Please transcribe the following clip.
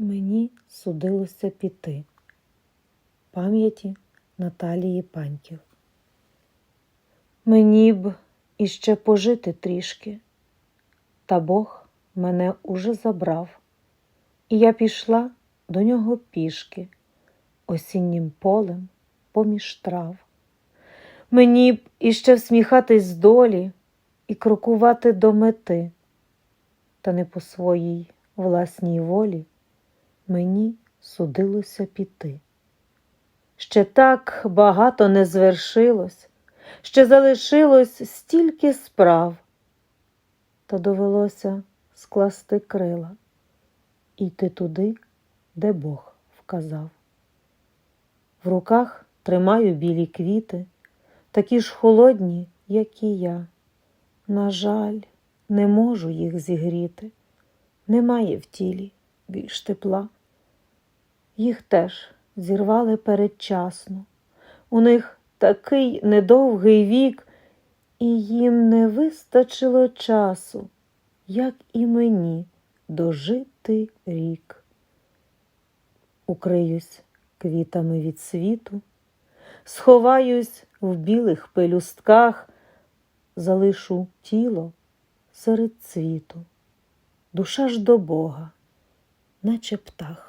Мені судилося піти. Пам'яті Наталії Паньків. Мені б іще пожити трішки, та Бог мене уже забрав, і я пішла до нього пішки, осіннім полем поміж трав. Мені б іще всміхатись з долі і крокувати до мети, та не по своїй власній волі мені судилося піти. Ще так багато не звершилось, ще залишилось стільки справ, та довелося скласти крила і йти туди, де Бог вказав. В руках тримаю білі квіти, такі ж холодні, як і я. На жаль, не можу їх зігріти, немає в тілі більш тепла. Їх теж зірвали передчасно. У них такий недовгий вік, і їм не вистачило часу, як і мені, дожити рік. Укриюсь квітами від світу, сховаюсь в білих пелюстках, залишу тіло серед цвіту, душа ж до Бога, наче птах.